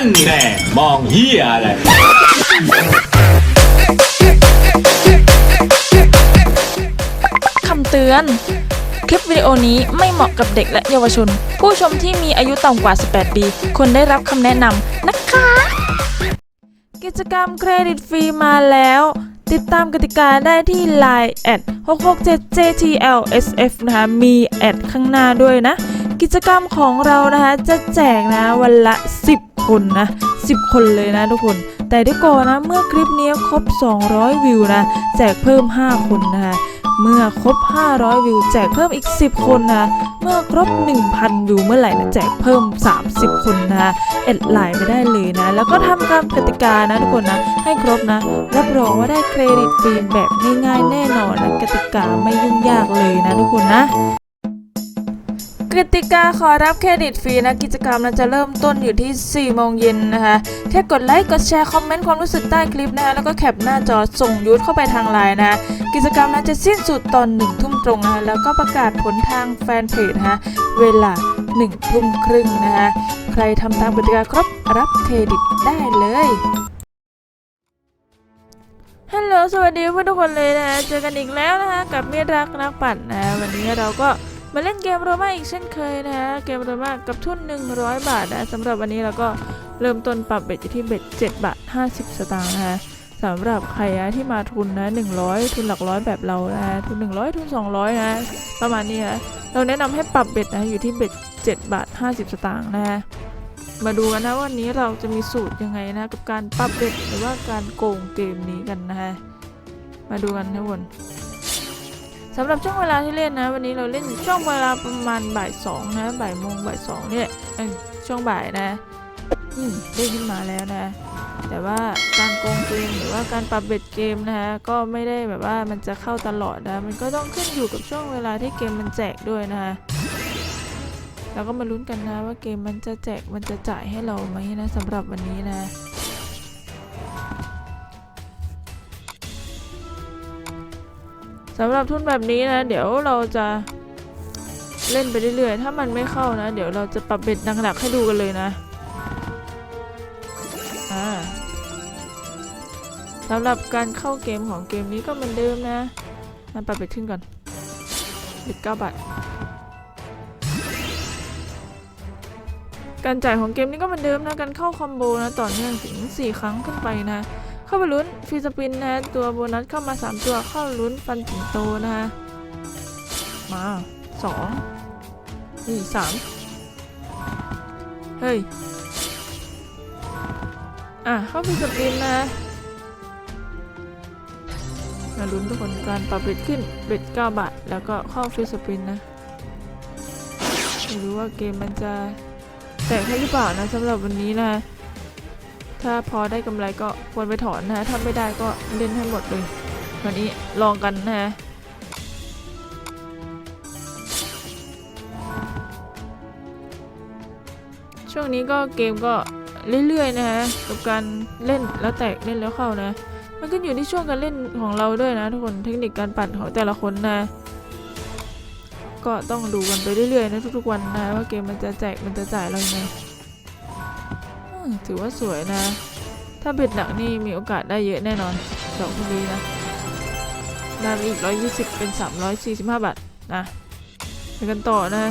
นั่นแน่มองเฮียอะไรคำเตือน คลิปวิดีโอนี้ไม่เหมาะกับเด็กและเยาวชน ผู้ชมที่มีอายุต่ำกว่า 18 ปีควรได้รับคำแนะนำนะคะ กิจกรรมเครดิตฟรีมาแล้ว ติดตามกติกาได้ที่ Line แอด667 JTLSF นะคะ มีแอดข้างหน้าด้วยนะ กิจกรรมของเรานะคะ จะแจกนะวันละ 10 คนนะ 10 คนเลยนะทุกคน แต่เดี๋ยวก่อนนะ เมื่อคลิปนี้ครบ 200 วิวนะ แจกเพิ่ม 5 คนนะคะเมื่อครบ 500 วิว แจกเพิ่มอีก 10 คนนะ เมื่อครบ 1,000 วิวเมื่อไหร่นะแจกเพิ่ม 30 คนนะแอดไลน์ไปได้เลยนะ แล้วก็ทำตามกติกานะทุกคนนะ ให้ครบนะ รับรองว่าได้เครดิตฟรีแบบง่ายๆแน่นอนนะกติกาไม่ยุ่งยากเลยนะทุกคนนะ กติกาขอรับเครดิตฟรีนะกิจกรรมนะจะเริ่มต้นอยู่ที่ 4 โมงเย็นนะคะแค่กดไลค์กดแชร์คอมเมนต์ความรู้สึกใต้คลิปนะคะแล้วก็แคปหน้าจอส่งยูทเข้าไปทางไลน์นะคะกิจกรรมนะจะสิ้นสุดตอนหนึ่งทุ่มตรงนะคะแล้วก็ประกาศผลทางแฟนเพจนะคะเวลา1นึ่ทุ่มครึ่งนะคะใครทำตามกติกาครบรับเครดิตได้เลยฮัลโหลสวัสดีเพื่อนทุกคนเลยนะเจอกันอีกแล้วนะคะกับเมียรักนักปั่นนะวันนี้เราก็ มาเล่นเกมโรมาอีกเช่นเคยนะเกมโรมากับทุน 100 บาทนะสำหรับวันนี้เราก็เริ่มต้นปรับเบ็ดอยู่ที่เบ็ด7บาท50 สตางค์นะคะสำหรับใครนะที่มาทุนนะ100 ทุนหลักร้อยแบบเรานะทุน 100 ทุน 200 นะ ประมาณนี้นะเราแนะนำให้ปรับเบ็ดนะอยู่ที่เบ็ด7บาท50 สตางค์นะมาดูกันนะวันนี้เราจะมีสูตรยังไงนะกับการปรับเบ็ดหรือว่าการโกงเกมนี้กันนะฮะมาดูกันทุกคน สำหรับช่วงเวลาที่เล่นนะ วันนี้เราเล่นช่วงเวลาประมาณบ่ายสองนะบ่ายโมงบ่ายสองเนี่ยช่วงบ่ายนะอืมได้ขึ้นมาแล้วนะ แต่ว่าการโกงเกมหรือว่าการปรับเบ็ดเกมนะคะก็ไม่ได้แบบว่ามันจะเข้าตลอดนะ มันก็ต้องขึ้นอยู่กับช่วงเวลาที่เกมมันแจกด้วยนะคะแล้วก็มาลุ้นกันนะว่าเกมมันจะแจกมันจะจ่ายให้เราไหมนะสำหรับวันนี้นะ สำหรับทุนแบบนี้นะ เดี๋ยวเราจะเล่นไปเรื่อยๆ ถ้ามันไม่เข้านะ เดี๋ยวเราจะปรับเบ็ดหนักๆให้ดูกันเลยนะสำหรับการเข้าเกมของเกมนี้ก็เหมือนเดิมนะมาปรับเบ็ดขึ้นก่อนเบ็ดเก้าบาทการจ่ายของเกมนี้ก็เหมือนเดิมนะ การเข้าคอมโบนะ ต่อเนื่องถึง 4 ครั้งขึ้นไปนะ เข้าไปลุ้นฟรีสปินนะตัวโบนัสเข้ามา 3 ตัวเข้าลุ้นฟันสิงโตนะฮะมาสองนี่สามเฮ้ย อะ เข้าฟรีสปินนะมาลุ้นทุกคนการปรับเบ็ดขึ้นเบ็ด9บาท แล้วก็เข้าฟรีสปินนะไม่รู้ว่าเกมมันจะแตกให้หรือเปล่านะสำหรับวันนี้นะ ถ้าพอได้กำไรก็ควรไปถอนนะฮะถ้าไม่ได้ก็เล่นให้หมดเลย วันนี้ลองกันนะฮะช่วงนี้ก็เกมก็เรื่อยๆนะฮะกับการเล่นแล้วแตกเล่นแล้วเข้านะ มันก็อยู่ที่ช่วงการเล่นของเราด้วยนะทุกคนเทคนิคการปั่นของแต่ละคนนะ ก็ต้องดูกันไปเรื่อยๆนะทุกๆวันนะว่าเกมมันจะแจกมันจะจ่ายเรายังไงอืม ถือว่าสวยนะ ถ้าเบ็ดหนักนี่มีโอกาสได้เยอะแน่นอนดอกพวกนี้นะได้อีก 120 เป็น 345 บาทนะไปกันต่อนะ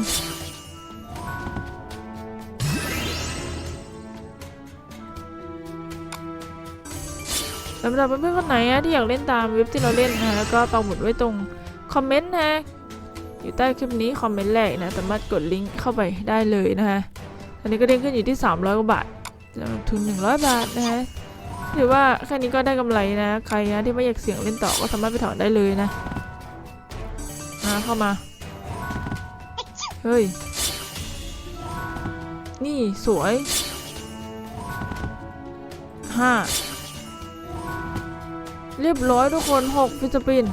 สำหรับเพื่อนๆคนไหนอะที่อยากเล่นตามเว็บที่เราเล่นนะแล้วก็ปักหมุดไว้ตรงคอมเมนต์นะอยู่ใต้คลิปนี้คอมเมนต์แรกนะสามารถกดลิงก์เข้าไปได้เลยนะฮะอันนี้ก็เด้งขึ้นอยู่ที่ 300กว่าบาท จะลงทุน 100 บาทนะฮะถือว่าแค่นี้ก็ได้กำไรนะ ใครนะที่ไม่อยากเสี่ยงเล่นต่อก็สามารถไปถอนได้เลยนะมาเข้ามา เฮ้ย นี่สวยห้าเรียบร้อยทุกคน 6 ฟิสปิน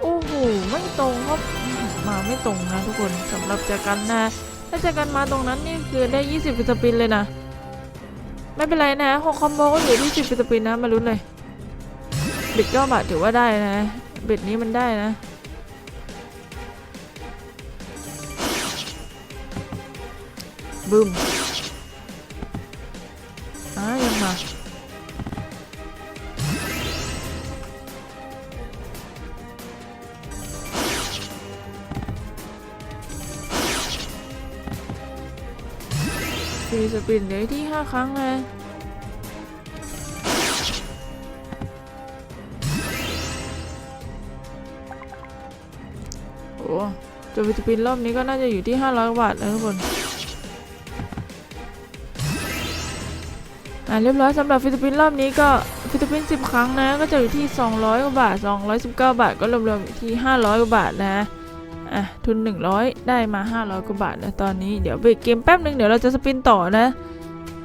โอ้โห ไม่ตรงครับ มาไม่ตรงนะทุกคนสำหรับจากกันนะ ถ้าจากกันมาตรงนั้นนี่คือได้ 20 ฟิสปินเลยนะ ไม่เป็นไรนะหกคอมโบก็อยู่ที่10ฟิสปินนะมาลุ้นเลยเบ็ดก็บาถือว่าได้นะเบ็ดนี้มันได้นะบึ้มมา ฟรีสปินเดี๋ยวที่ห้าครั้งเลยโอ้จดวิตามินรอบนี้ก็น่าจะอยู่ที่ 500ว่าบาทนะทุกคน อ่าเรียบร้อยสำหรับฟิตามินรอบนี้ก็ฟิตามิน10 ครั้งนะ ก็จะอยู่ที่ 200กว่าบาท 219 บาท ก็รวมๆอยู่ที่ 500กว่าบาทนะ อะทุน 100 ได้มา 500กว่าบาทนะตอนนี้เดี๋ยวเบรกเกมแป๊บหนึ่งเดี๋ยวเราจะสปินต่อนะ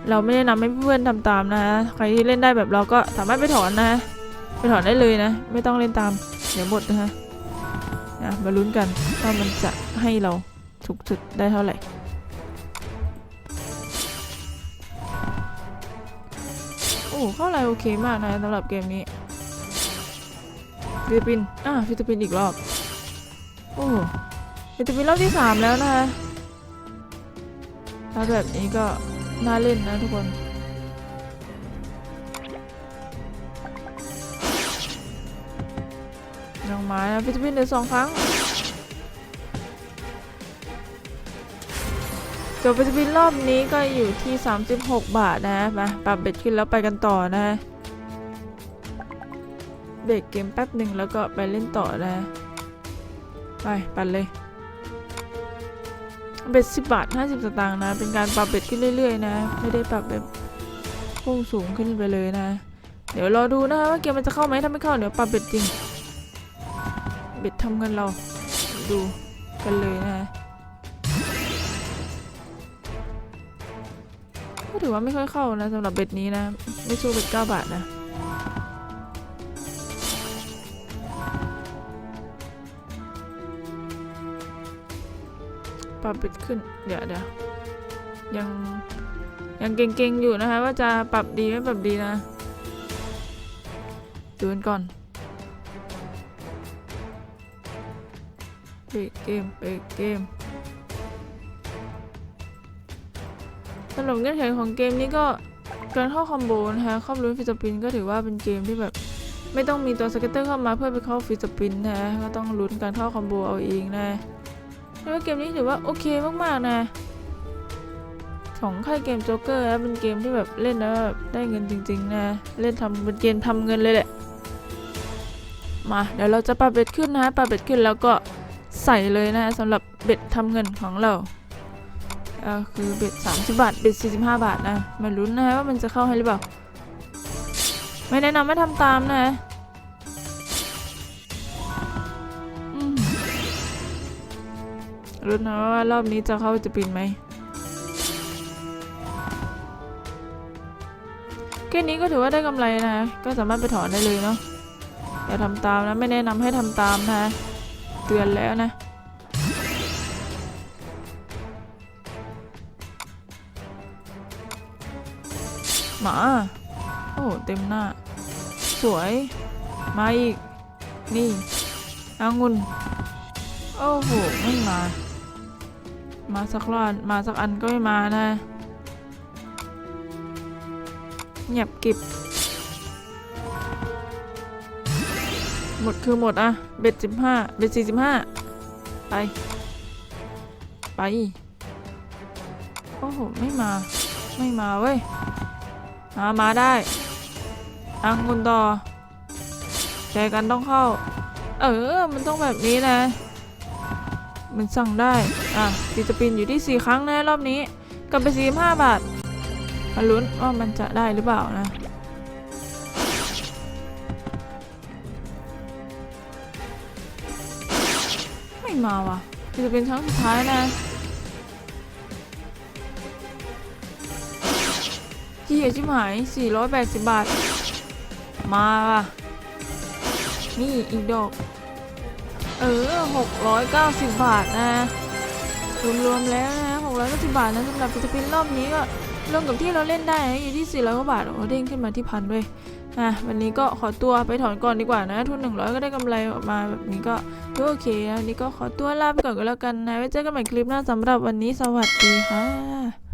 เราไม่ได้นำให้เพื่อนทำตามนะใครที่เล่นได้แบบเราก็สามารถไปถอนนะไปถอนได้เลยนะ ไม่ต้องเล่นตาม เดี๋ยวหมดนะฮะนะมาลุ้นกันว่ามันจะให้เราถูกสุดได้เท่าไหร่โอ้เข้าไรโอเคมากนะสำหรับเกมนี้ฟิลิปปินส์อ่าฟิลิปปินส์อีกรอบ โอ้ฟิลิปปินรอบที่สามแล้วนะคะถ้าแบบนี้ก็น่าเล่นนะทุกคนยังมานะฟิลิปปินส์เหลือสองครั้งจบฟิลิปปินส์รอบนี้ก็อยู่ที่ 36 บาทนะมาปรับเบ็ดขึ้นแล้วไปกันต่อนะเบรกเกมแป๊บหนึ่งแล้วก็ไปเล่นต่อนะ ไปปั่นเลย เบ็ด10บบาท50สตางค์นะ เป็นการปรับเบ็ดขึ้นเรื่อยๆนะ ไม่ได้ปรับแบบพุ่งสูงขึ้นไปเลยนะ เดี๋ยวรอดูนะคะว่าเกมมันจะเข้าไหมถ้าไม่เข้าเดี๋ยวปรับเบ็ดจริง เบ็ดทำกันเราดูกันเลยนะก็ถือว่าไม่ค่อยเข้านะสำหรับเบ็ดนี้นะ ไม่สู้เบ็ด9บาทนะ ปรับเบ็ดขึ้น เดี๋ยวเดี๋ยวยังยังเก่งๆอยู่นะคะว่าจะปรับดีไม่ปรับดีนะดูกันก่อนเบรกเกมเบรกเกมสำหรับเงื่อนไขของเกมนี้ก็การเข้าคอมโบนะคะครอบลุ้นฟิสปินก็ถือว่าเป็นเกมที่แบบ ไม่ต้องมีตัวสเก็ตเตอร์เข้ามาเพื่อไปเข้าฟิสปินนะก็ต้องลุ้นการเข้าคอมโบเอาเองนะ แล้วาเกมนี้ถือว่าโอเคมากๆนะของค่ายเกมโจ๊กเกอร์นะเป็นเกมที่แบบเล่นแล้วแบบได้เงินจริงๆนะ เล่นทำเป็นเกมทำเงินเลยแหละ มาเดี๋ยวเราจะปรับเบ็ดขึ้นนะปรับเบ็ดขึ้นแล้วก็ใส่เลยนะสำหรับเบ็ดทำเงินของเราก็คือเบ็ด30 บาทเบ็ด45 บาทนะมาลุ้นนะว่ามันจะเข้าให้หรือเปล่า ไม่แนะนำไม่ทำตามนะ ลุ้นะว่ารอบนี้จะเข้าจะปินไหมแค่นี้ก็ถือว่าได้กำไรนะก็สามารถไปถอนได้เลยเนาะอย่าทำตามนะไม่แนะนำให้ทำตามนะเตือนแล้วนะหมาโอ้โหเต็มหน้า สวย มาอีก นี่อางุนโอ้โห ไม่มา มาสักรอนมาสักอันก็ไม่มานะ เงียบกิบ หมดคือหมดอะเบ็ดสิบห้าเบ็ดสี่สิบห้าไป ไป โอ้โห ไม่มา ไม่มาเว้ยมามาได้อังกุนต่อใจกันต้องเข้า เออ มันต้องแบบนี้นะ มันสั่งได้ อะฟีสปินอยู่ที่ 4 ครั้งนะรอบนี้กลับไป 45 บาทมาลุ้นว่ามันจะได้หรือเปล่านะ ไม่มาว่ะฟีสปินครั้งสุดท้ายนะเฮียชิบหาย 480 บาท มาว่ะ นี่อีกดอก เออ 690 บาทนะรวมๆแล้วนะ690 บาทนะสำหรับฟิลิปปินรอบนี้ก็รวมกับที่เราเล่นได้อยู่ที่ 400กว่าบาทโอ้เด้งขึ้นมาที่พันด้วยอะวันนี้ก็ขอตัวไปถอนก่อนดีกว่านะ ทุน 100 ก็ได้กำไรออกมาแบบนี้ก็โอเคนะวันนี้ก็ขอตัวลาไปก่อนก็แล้วกันนะไว้เจอกันใหม่คลิปหน้าสำหรับวันนี้สวัสดีค่ะ